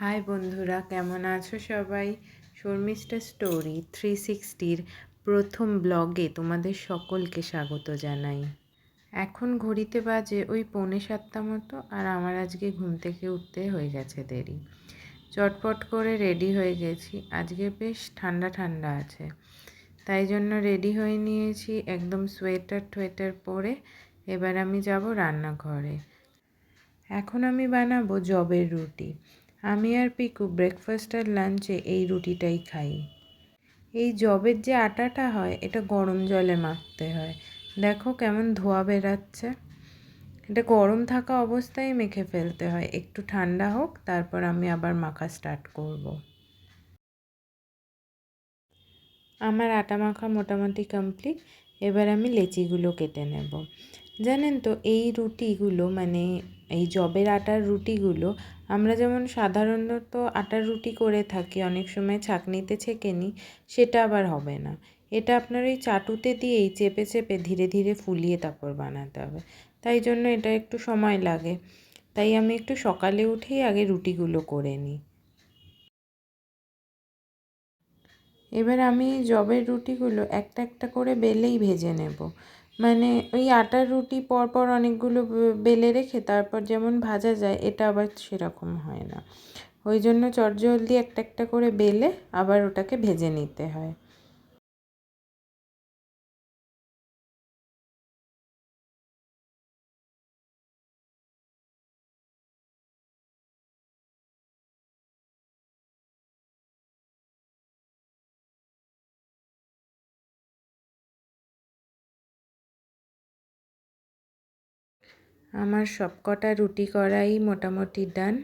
High বন্ধুরা, কেমন আছো সবাই? শর্মিষ্ঠা স্টোরি থ্রি সিক্সটির প্রথম ব্লগে তোমাদের সকলকে স্বাগত জানাই। এখন ঘড়িতে বাজে ওই পৌনে সাতটা মতো আর আমার আজকে ঘুম থেকে উঠতে হয়ে গেছে দেরি। চটপট করে রেডি হয়ে গেছি। আজকে বেশ ঠান্ডা ঠান্ডা আছে। তাই জন্য রেডি হয়ে নিয়েছি একদম সোয়েটার টোয়েটার পরে। এবার আমি যাব রান্নাঘরে। এখন আমি বানাবো জবের রুটি। আমি আর পিকু ব্রেকফাস্ট আর লাঞ্চে এই রুটিটাই খাই। এই জবের যে আটাটা হয়, এটা গরম জলে মাখতে হয়। দেখো কেমন ধোয়া বেরাচ্ছে। এটা গরম থাকা অবস্থায় মেখে ফেলতে হয়। একটু ঠান্ডা হোক, তারপর আমি আবার মাখা স্টার্ট করব। আমার আটা মাখা মোটামুটি কমপ্লিট এবার আমি লেচিগুলো কেটে নেব। জানেন তো, এই রুটিগুলো মানে এই জবের আটার রুটিগুলো, আমরা যেমন সাধারণত আটার রুটি করে থাকি, অনেক সময় ছাঁকনিতে ছেঁকে নিই, সেটা আবার হবে না। এটা আপনার ওই চাটুতে দিয়েই চেপে চেপে ধীরে ধীরে ফুলিয়ে তারপর বানাতে হবে। তাই জন্য এটা একটু সময় লাগে। তাই আমি একটু সকালে উঠেই আগে রুটিগুলো করে নিই। এবার আমি জবের রুটিগুলো একটা একটা করে বেলেই ভেজে নেব। মানে ওই আটার রুটি পরপর অনেকগুলো বেলে রেখে তারপর যেমন ভাজা যায়, এটা আবার সেরকম হয় না। ওই জন্য চটজলদি একটা একটা করে বেলে আবার ওটাকে ভেজে নিতে হয়। আমার সব কটা রুটি করাই মোটামুটি ডান।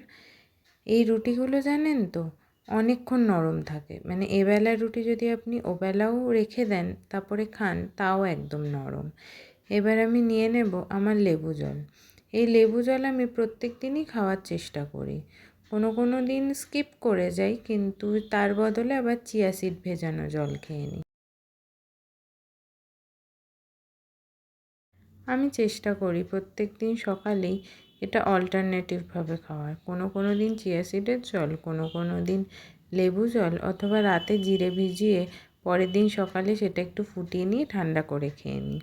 এই রুটিগুলো জানেন তো, অনেকক্ষণ নরম থাকে। মানে এবেলার রুটি যদি আপনি ওবেলাও রেখে দেন, তারপরে খান, তাও একদম নরম। এবার আমি নিয়ে নেব আমার লেবু জল। এই লেবু জল আমি প্রত্যেক দিনই খাওয়ার চেষ্টা করি। কোনো কোনো দিন স্কিপ করে যাই, কিন্তু তার বদলে আবার চিয়া সিড ভেজানো জল খেয়ে নিই। আমি চেষ্টা করি প্রত্যেক দিন সকালেই এটা অল্টারনেটিভভাবে খাওয়ার। কোনো কোনো দিন চিয়া সিডের জল, কোনো কোনো দিন লেবু জল অথবা রাতে জিরে ভিজিয়ে পরের দিন সকালে সেটা একটু ফুটিয়ে নিয়ে ঠান্ডা করে খেয়ে নিই।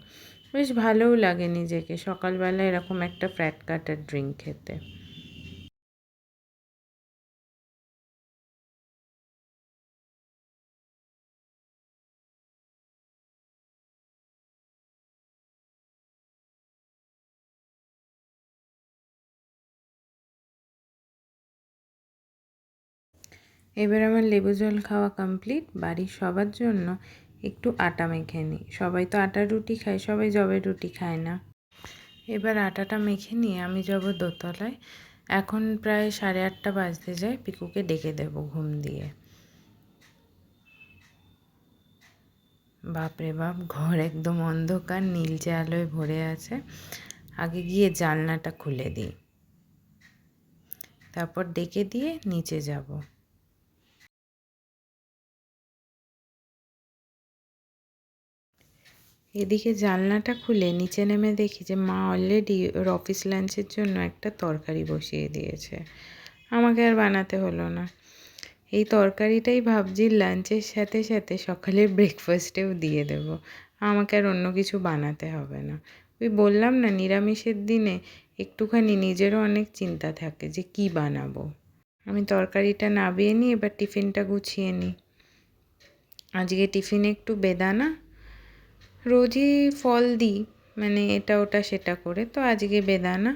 বেশ ভালোও লাগে নিজেকে। সকালবেলা এরকম একটা ফ্যাট কাটার ড্রিঙ্ক খেতে। এবার আমার লেবু জল খাওয়া কমপ্লিট বাড়ির সবার জন্য একটু আটা মেখে নিই। সবাই তো আটার রুটি খায়, সবাই জবের রুটি খায় না। এবার আটাটা মেখে নিয়ে আমি যাব দোতলায়। এখন প্রায় সাড়ে আটটা বাজতে যায়, পিকুকে ডেকে দেব ঘুম দিয়ে। বাপরে বাপ, ঘর একদম অন্ধকার নীলচে আলোয় ভরে আছে। আগে গিয়ে জানলাটা খুলে দিই। তারপর ডেকে দিয়ে নিচে যাব। এদিকে জানলাটা খুলে নিচে নেমে দেখি যে মা অলরেডি ওর অফিস লাঞ্চের জন্য একটা তরকারি বসিয়ে দিয়েছে। আমাকে আর বানাতে হলো না। এই তরকারিটাই ভাবছি লাঞ্চের সাথে সাথে সকালের ব্রেকফাস্টেও দিয়ে দেব। আমাকে আর অন্য কিছু বানাতে হবে না। ওই বললাম না, নিরামিষের দিনে একটুখানি নিজেরও অনেক চিন্তা থাকে যে কি বানাবো। আমি তরকারিটা নাবিয়ে নিই এবার টিফিনটা গুছিয়ে নিই। আজকে টিফিনে একটু বেদানা রোজই ফল দিই মানে এটা ওটা সেটা করে। তো আজকে বেদানা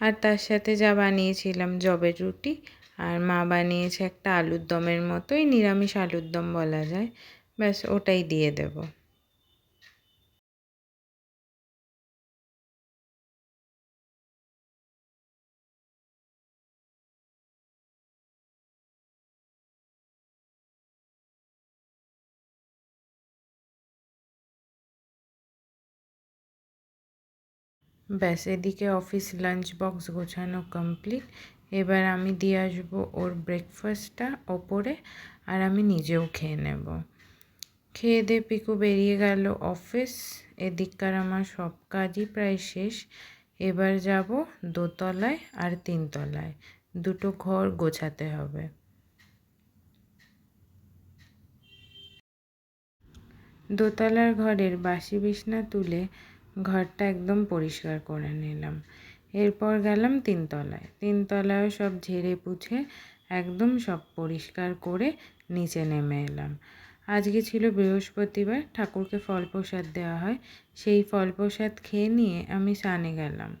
আর তার সাথে যা বানিয়েছিলাম জবের রুটি, আর মা বানিয়েছে একটা আলুর দমের মতোই, নিরামিষ আলুর দম বলা যায়। ব্যাস, ওটাই দিয়ে দেবো। ব্যাস, এদিকে অফিস লাঞ্চ বক্স গোছানো কমপ্লিট এবার আমি দিয়ে আসব ওর ব্রেকফাস্টটা ওপরে আর আমি নিজেও খেয়ে নেব। খেয়ে দিয়ে পিকু বেরিয়ে গেল অফিস এদিককার আমার সব কাজই প্রায় শেষ। এবার যাব দোতলায় আর তিনতলায়। দুটো ঘর গোছাতে হবে। দোতলার ঘরের বাসি বিছনা তুলে ঘরটা একদম পরিষ্কার করে নিলাম। এরপর গেলাম তিনতলায়। তিনতলায় সব ঝেড়ে পুছে একদম সব পরিষ্কার করে নিচে নেমে এলাম। আজকে ছিল বৃহস্পতিবার, ঠাকুরকে ফল প্রসাদ দেওয়া হয়। সেই ফল প্রসাদ খেয়ে নিয়ে আমি সানে গেলাম।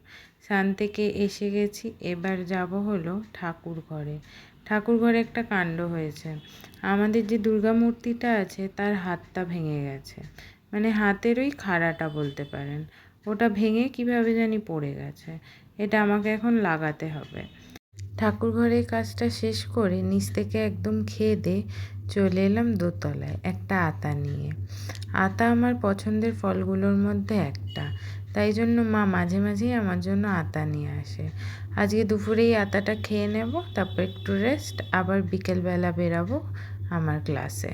সান থেকে এসে গেছি, এবার যাব হলো ঠাকুর ঘরে। ঠাকুর ঘরে একটা কাণ্ড হয়েছে। আমাদের যে দুর্গা মূর্তিটা আছে, তার হাতটা ভেঙে গেছে। মানে হাতের ওই খাড়াটা বলতে পারেন। ওটা ভেঙে কীভাবে জানি পড়ে গেছে। এটা আমাকে এখন লাগাতে হবে। ঠাকুর ঘরের কাজটা শেষ করে নিচ থেকে একদম খেয়ে চলে এলাম দোতলায় একটা আতা নিয়ে। আতা আমার পছন্দের ফলগুলোর মধ্যে একটা। তাই জন্য মা মাঝে মাঝেই আমার জন্য আতা নিয়ে আসে। আজকে দুপুরে এই আতাটা খেয়ে নেব, তারপর একটু রেস্ট আবার বিকেলবেলা বেরাবো আমার ক্লাসে